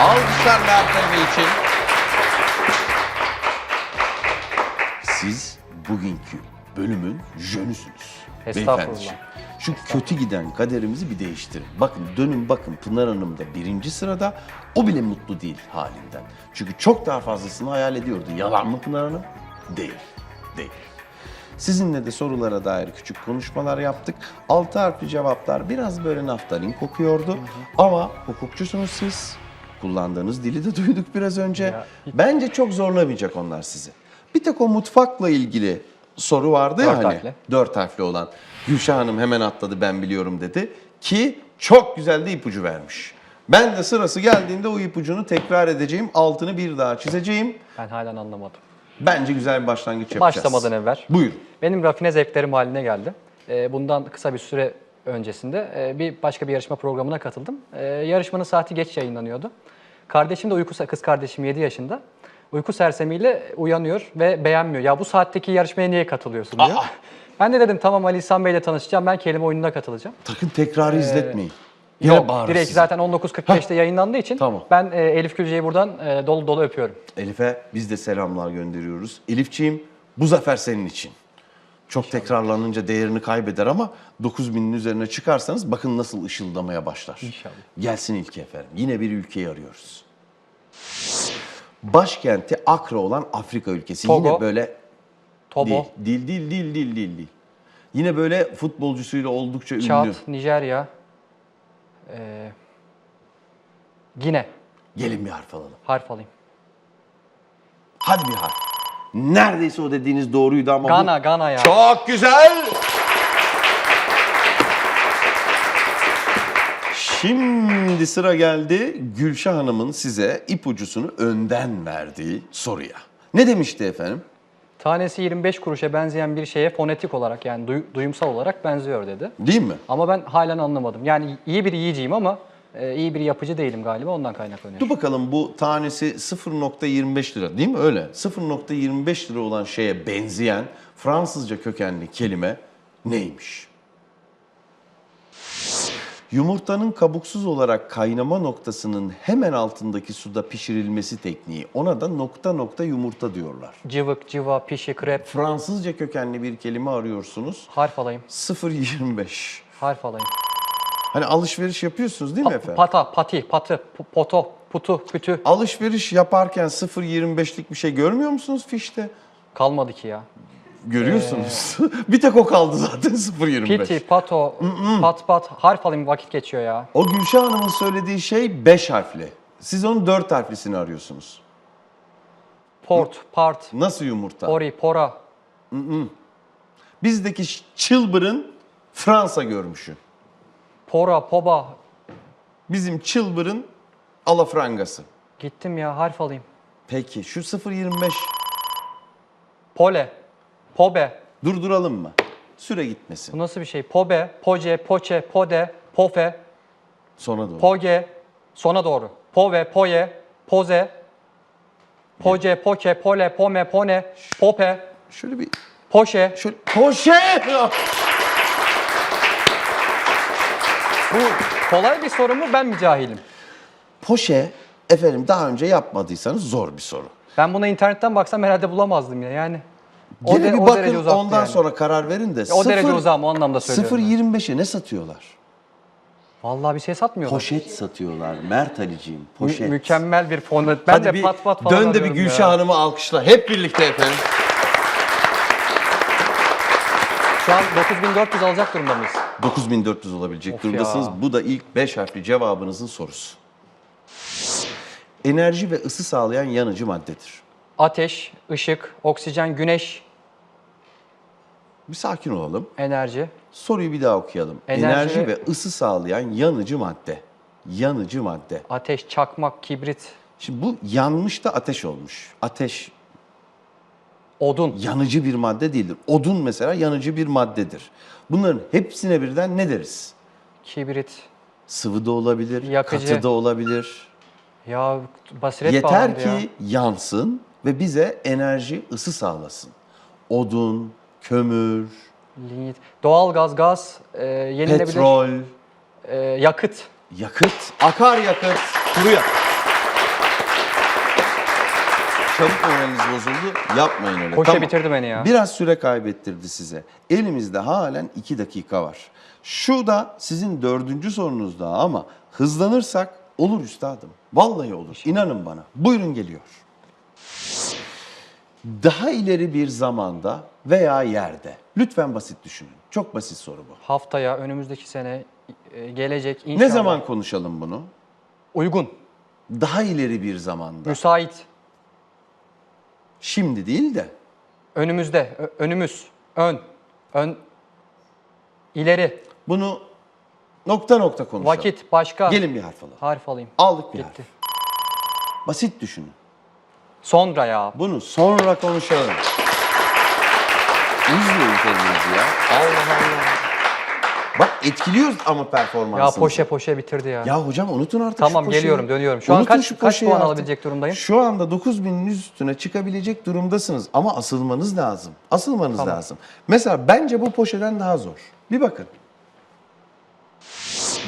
Alkışlar Mert Emre için. Siz bugünkü bölümün jönüsünüz. Estağfurullah. Şu kötü giden kaderimizi bir değiştirin. Bakın dönün bakın Pınar Hanım da birinci sırada. O bile mutlu değil halinden. Çünkü çok daha fazlasını hayal ediyordu. Yalan mı Pınar Hanım? Değil. Değil. Sizinle de sorulara dair küçük konuşmalar yaptık. Altı harfli cevaplar biraz böyle naftalin kokuyordu. Ama hukukçusunuz siz. Kullandığınız dili de duyduk biraz önce. Ya, Bence çok zorlamayacak onlar sizi. Bir tek o mutfakla ilgili soru vardı ya Dört hani. harfli. Dört harfli olan. Gülşah Hanım hemen atladı ben biliyorum dedi. Ki çok güzel de ipucu vermiş. Ben de sırası geldiğinde o ipucunu tekrar edeceğim. Altını bir daha çizeceğim. Ben halen anlamadım. Bence güzel bir başlangıç yapacağız. Başlamadan evvel. Buyurun. Benim rafine zevklerim haline geldi. Ee, bundan kısa bir süre öncesinde e, bir başka bir yarışma programına katıldım. Ee, yarışmanın saati geç yayınlanıyordu. Kardeşim de uyku kız kardeşim 7 yaşında. Uyku sersemiyle uyanıyor ve beğenmiyor. Ya bu saatteki yarışmaya niye katılıyorsun diyor. Aa! Ben de dedim tamam Ali İhsan Bey'le tanışacağım. Ben kelime oyununa katılacağım. Takın tekrarı izletmeyin. Yine Yok bağırır direkt size. zaten 19.45'te yayınlandığı için Tamam. ben e, Elif Gülce'yi buradan e, dolu dolu öpüyorum. Elif'e biz de selamlar gönderiyoruz. Elifçiğim bu zafer senin için. Çok tekrarlanınca değerini kaybeder ama 9000'in üzerine çıkarsanız bakın nasıl ışıldamaya başlar. İnşallah. Gelsin ilki efendim. Yine bir ülkeyi arıyoruz. Başkenti Akra olan Afrika ülkesi. Togo. Yine böyle Tobo, değil, değil, değil, değil, değil, değil. Yine böyle futbolcusuyla oldukça ünlü. Çat, Nijerya, e, Gine. Gelin bir harf alalım. Harf alayım. Hadi bir harf. Neredeyse o dediğiniz doğruydu ama bu- Gana, Gana ya. Çok güzel. Şimdi sıra geldi Gülşah Hanım'ın size ipucusunu önden verdiği soruya. Ne demişti efendim? Tanesi 25 kuruşa benzeyen bir şeye fonetik olarak yani duy- duyumsal olarak benziyor dedi. Değil mi? Ama ben halen anlamadım. Yani iyi bir yiyeceğim ama e, iyi bir yapıcı değilim galiba ondan kaynaklanıyor. Dur bakalım bu tanesi 0.25 lira değil mi? Öyle. 0.25 lira olan şeye benzeyen Fransızca kökenli kelime neymiş? Yumurtanın kabuksuz olarak kaynama noktasının hemen altındaki suda pişirilmesi tekniği. Ona da nokta nokta yumurta diyorlar. Cıvık, civa, pişi, krep. Fransızca kökenli bir kelime arıyorsunuz. Harf alayım. 0.25. Harf alayım. Hani alışveriş yapıyorsunuz değil mi efendim? pata, pati, patı, poto, putu, pütü. Alışveriş yaparken 0.25'lik bir şey görmüyor musunuz fişte? Kalmadı ki ya. Görüyorsunuz. bir tek o kaldı zaten 0.25. Piti, pato, pat pat. Harf alayım vakit geçiyor ya. O Gülşah Hanım'ın söylediği şey 5 harfli. Siz onun 4 harflisini arıyorsunuz. Port, part, Nasıl yumurta? pori, pora. Bizdeki ş- çılbırın Fransa görmüşü. Pora, poba. Bizim çılbırın alafrangası. Gittim ya harf alayım. Peki şu 0.25 Pole, pobe. durduralım mı? Süre gitmesin. Bu nasıl bir şey? Pobe, poce, poçe, pode, pofe, Sona doğru. poge. Sona doğru. Pove, poye, poze. Poce, poke, pole, pome, pone, pope, Şöyle bir poşe. şöyle poşe. Bu kolay bir soru mu ben mi cahilim? Poşe efendim daha önce yapmadıysanız zor bir soru. Ben buna internetten baksam herhalde bulamazdım ya yani. O, Gene de- bir o bakın uzaktı ondan yani. sonra karar verin de. O derece uzağım o anlamda söylüyorum. 0.25'e ne satıyorlar? Vallahi bir şey satmıyorlar. Poşet satıyorlar Mert Ali'ciğim. Poşet. mükemmel bir fonu. Ben Hadi de bir pat pat falan dön de bir arıyorum Gülşah ya. Hanım'ı alkışla. Hep birlikte efendim. Şu an 9400 alacak durumda mıyız? 9400 olabilecek Of durumdasınız. ya. Bu da ilk 5 harfli cevabınızın sorusu. Enerji ve ısı sağlayan yanıcı maddedir. Ateş, ışık, oksijen, güneş, Bir sakin olalım. enerji. Soruyu bir daha okuyalım. Enerji Enerji, ve- ve ısı sağlayan yanıcı madde. Yanıcı madde. Ateş, çakmak, kibrit, Şimdi bu yanmış da ateş olmuş. Ateş odun, yanıcı bir madde değildir. Odun mesela yanıcı bir maddedir. Bunların hepsine birden ne deriz? kibrit. Sıvı da olabilir, Yakıcı. katı da olabilir. Ya basiret Yeter ki ya. yansın ve bize enerji, ısı sağlasın. Odun, kömür, Linyit. Doğalgaz, gaz, e, yenilebilir petrol, e, yakıt. yakıt, akaryakıt, kuru yakıt. Çabuk moraliniz bozuldu. Yapmayın öyle. Koşa bitirdi beni ya. Biraz süre kaybettirdi size. Elimizde halen iki dakika var. Şu da sizin dördüncü sorunuz daha ama hızlanırsak olur üstadım. Vallahi olur. İnanın bana. Buyurun geliyor. Daha ileri bir zamanda veya yerde. Lütfen basit düşünün. Çok basit soru bu. Haftaya, önümüzdeki sene, e, gelecek inşallah. Ne zaman konuşalım bunu? Uygun, Daha ileri bir zamanda. müsait, Şimdi değil de. önümüzde, önümüz, ön, ön, ileri, Bunu nokta nokta konuşalım. vakit, başka. Gelin bir harf alalım. Harf alayım. Aldık bir Gitti. harf. Basit düşünün. Sonra ya. Bunu sonra konuşalım. İzleyin kendinizi ya. Allah Allah. Bak etkiliyoruz ama Ya poşe poşe bitirdi ya. Ya hocam unutun artık Tamam, şu poşeyi. geliyorum, dönüyorum. Şu an kaç- şu kaç poşeyi puan alabilecek durumdayım? Şu anda 9000'in üstüne çıkabilecek durumdasınız ama asılmanız lazım. Asılmanız Tamam. lazım. Mesela bence bu poşeden daha zor. Bir bakın.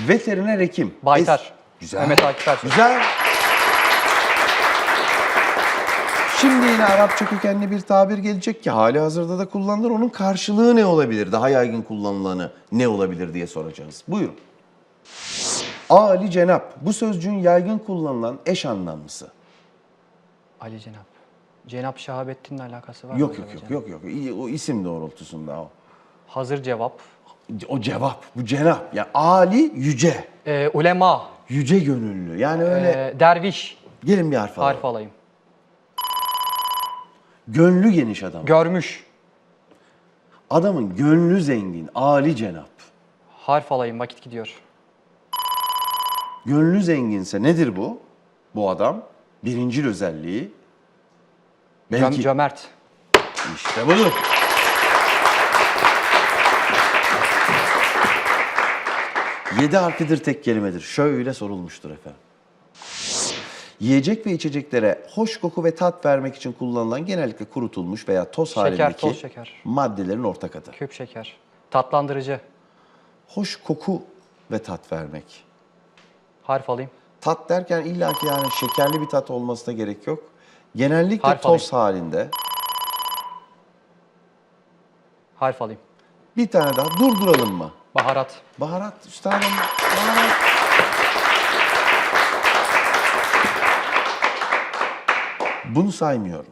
Veteriner hekim. Baytar. Es- Güzel. Mehmet Akif Ersoy. Güzel. Şimdi yine Arapça kökenli bir tabir gelecek ki hali hazırda da kullanılır. Onun karşılığı ne olabilir? Daha yaygın kullanılanı ne olabilir diye soracağız. Buyurun. Ali Cenap. Bu sözcüğün yaygın kullanılan eş anlamlısı. Ali Cenap. Cenap Şahabettin'le alakası var mı? Yok yok yok yok yok. İyi, O isim doğrultusunda o. Hazır cevap. O cevap. Bu cenap. Ya Ali yüce. Ee, ulema. Yüce gönüllü. Yani öyle Ee, derviş. gelin bir harf alalım. Harf alayım. Gönlü geniş adam. Görmüş. Adamın gönlü zengin. Ali cenap. Harf alayım. Vakit gidiyor. Gönlü zenginse nedir bu? Bu adam birincil özelliği Cöm- belki cömert. işte budur. Yedi harfidir tek kelimedir. Şöyle sorulmuştur efendim. Yiyecek ve içeceklere hoş koku ve tat vermek için kullanılan genellikle kurutulmuş veya toz Şeker, halindeki toz şeker. maddelerin ortak adı. Küp şeker. Tatlandırıcı. Hoş koku ve tat vermek. Harf alayım. Tat derken illaki yani şekerli bir tat olmasına gerek yok. Genellikle Harf toz halinde. Harf alayım. Bir tane daha durduralım mı? Baharat. Baharat üstadım. Baharat. Bunu saymıyorum.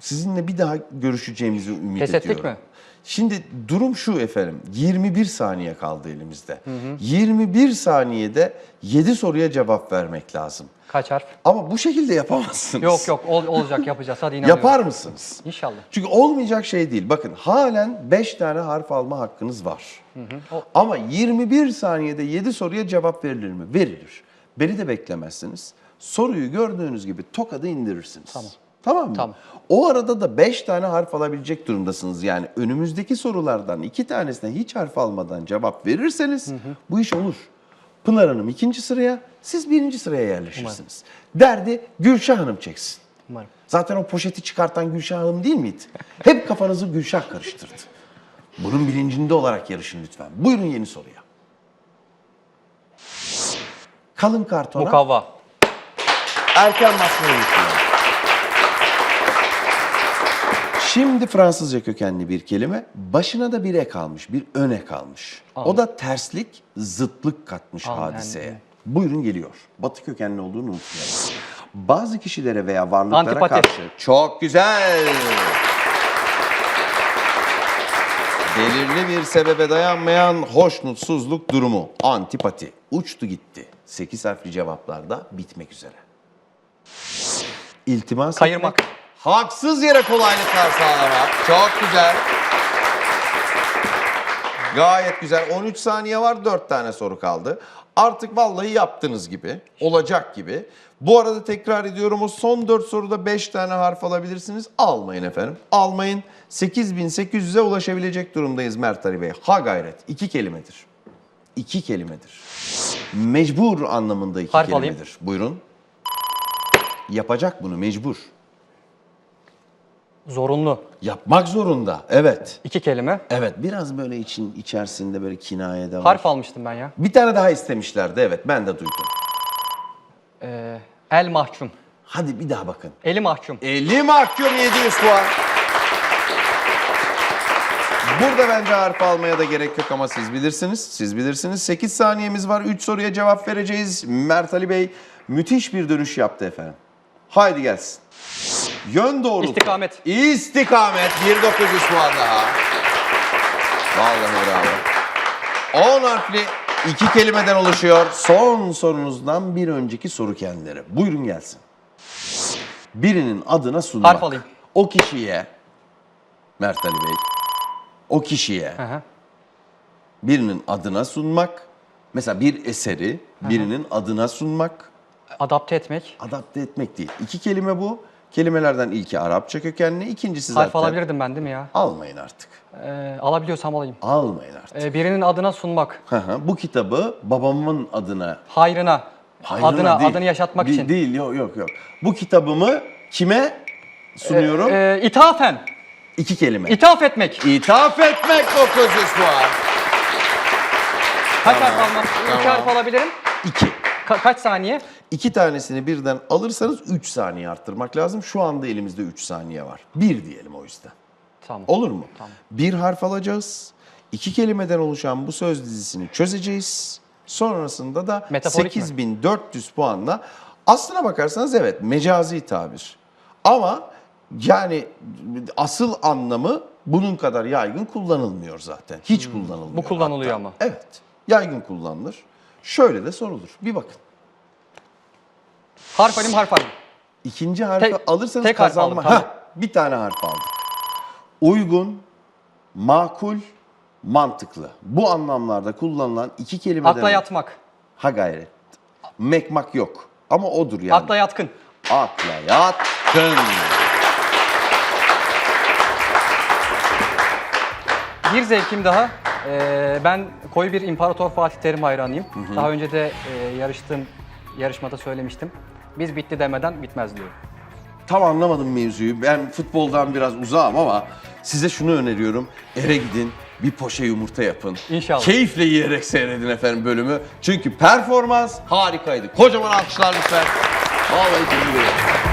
Sizinle bir daha görüşeceğimizi ümit Pes ettik ediyorum. mi? Şimdi durum şu efendim. 21 saniye kaldı elimizde. 21 saniyede 7 soruya cevap vermek lazım. Kaç harf? Ama bu şekilde yapamazsınız. Yok yok ol- olacak yapacağız. Hadi inanıyorum. Yapar mısınız? İnşallah. Çünkü olmayacak şey değil. Bakın halen 5 tane harf alma hakkınız var. O- Ama 21 saniyede 7 soruya cevap verilir mi? Verilir. Beni de beklemezsiniz. Soruyu gördüğünüz gibi tokadı indirirsiniz. Tamam. Tamam mı? Tamam. O arada da 5 tane harf alabilecek durumdasınız. Yani önümüzdeki sorulardan 2 tanesine hiç harf almadan cevap verirseniz bu iş olur. Pınar Hanım ikinci sıraya, siz birinci sıraya yerleşirsiniz. Derdi Gülşah Hanım çeksin. Umarım. Zaten o poşeti çıkartan Gülşah Hanım değil miydi? Hep kafanızı Gülşah karıştırdı. Bunun bilincinde olarak yarışın lütfen. Buyurun yeni soruya. Kalın kartona Mukavva. erken basmayı unutmayın. Şimdi Fransızca kökenli bir kelime. Başına da bir ek almış, bir öne kalmış. O da terslik, zıtlık katmış Al, hadiseye. Buyurun geliyor. Batı kökenli olduğunu unutmayalım. Bazı kişilere veya varlıklara Antipati. karşı çok güzel. Belirli bir sebebe dayanmayan hoşnutsuzluk durumu. Antipati. Uçtu gitti. 8 harfli cevaplarda bitmek üzere. İltimas Kayırmak. etmek, Haksız yere kolaylıklar sağlamak. Çok güzel. Gayet güzel. 13 saniye var, 4 tane soru kaldı. Artık vallahi yaptığınız gibi, olacak gibi. Bu arada tekrar ediyorum o son 4 soruda 5 tane harf alabilirsiniz. Almayın efendim. Almayın. 8800'e ulaşabilecek durumdayız Mert Ali Bey. Ha gayret. İki kelimedir. İki kelimedir. Mecbur anlamında iki Harf alayım. kelimedir. Buyurun. Yapacak bunu mecbur. Zorunlu. Yapmak zorunda. Evet. İki kelime. Evet biraz böyle için içerisinde böyle kinaye de var. Harf almıştım ben ya. Bir tane daha istemişlerdi evet ben de duydum. Ee, el mahkum. Hadi bir daha bakın. Eli mahkum. 50 mahkum 700 puan. Burada bence harf almaya da gerek yok ama siz bilirsiniz. Siz bilirsiniz. 8 saniyemiz var. 3 soruya cevap vereceğiz. Mert Ali Bey müthiş bir dönüş yaptı efendim. Haydi gelsin. Yön doğrultu. İstikamet. İstikamet. 1900 puan daha. Vallahi bravo. 10 harfli iki kelimeden oluşuyor. Son sorunuzdan bir önceki soru kendileri. Buyurun gelsin. Birinin adına sunmak. Harf alayım. O kişiye, Mert Ali Bey, o kişiye birinin adına sunmak. Mesela bir eseri birinin adına sunmak. Adapte etmek. Adapte etmek değil. İki kelime bu. Kelimelerden ilki Arapça kökenli, ikincisi Harf zaten... alabilirdim ben değil mi ya? Almayın artık. Ee, alabiliyorsam alayım. Almayın artık. Ee, birinin adına sunmak. Hı hı. Bu kitabı babamın adına Hayrına. Hayrına adına, değil. adını yaşatmak Değil- için. Değil, yok yok yok. Bu kitabımı kime sunuyorum? Ee, ithafen. İki kelime. İthaf etmek. İthaf etmek 900 puan. Kaç harf almam? İki harf alabilirim. İki. Ka- kaç saniye? İki tanesini birden alırsanız 3 saniye arttırmak lazım. Şu anda elimizde 3 saniye var. Bir diyelim o yüzden. Tamam. Olur mu? Tamam. Bir harf alacağız. İki kelimeden oluşan bu söz dizisini çözeceğiz. Sonrasında da Metaforik mi? 8400 puanla aslına bakarsanız evet mecazi tabir. Ama yani asıl anlamı bunun kadar yaygın kullanılmıyor zaten. Hiç kullanılmıyor. Hmm. Bu kullanılıyor hatta. ama. Evet. Yaygın kullanılır. Şöyle de sorulur. Bir bakın. Harf alayım, harf alayım. İkinci harfi Tek- alırsanız tek harf kazanma. aldım, tamam. Heh, bir tane harf aldık. Uygun, makul, mantıklı. Bu anlamlarda kullanılan iki kelimeden... Akla yatmak. Ha gayret. Mekmak yok. Ama odur yani. Akla yatkın. Akla yatkın. Bir zevkim daha. Ee, ben koyu bir İmparator Fatih Terim hayranıyım. Daha önce de e, yarıştığım yarışmada söylemiştim. Biz bitti demeden bitmez diyorum. Tam anlamadım mevzuyu. Ben futboldan biraz uzağım ama size şunu öneriyorum. Eve gidin, bir poşe yumurta yapın. İnşallah. Keyifle yiyerek seyredin efendim bölümü. Çünkü performans harikaydı. Kocaman alkışlar lütfen. Vallahi tebrik ederim.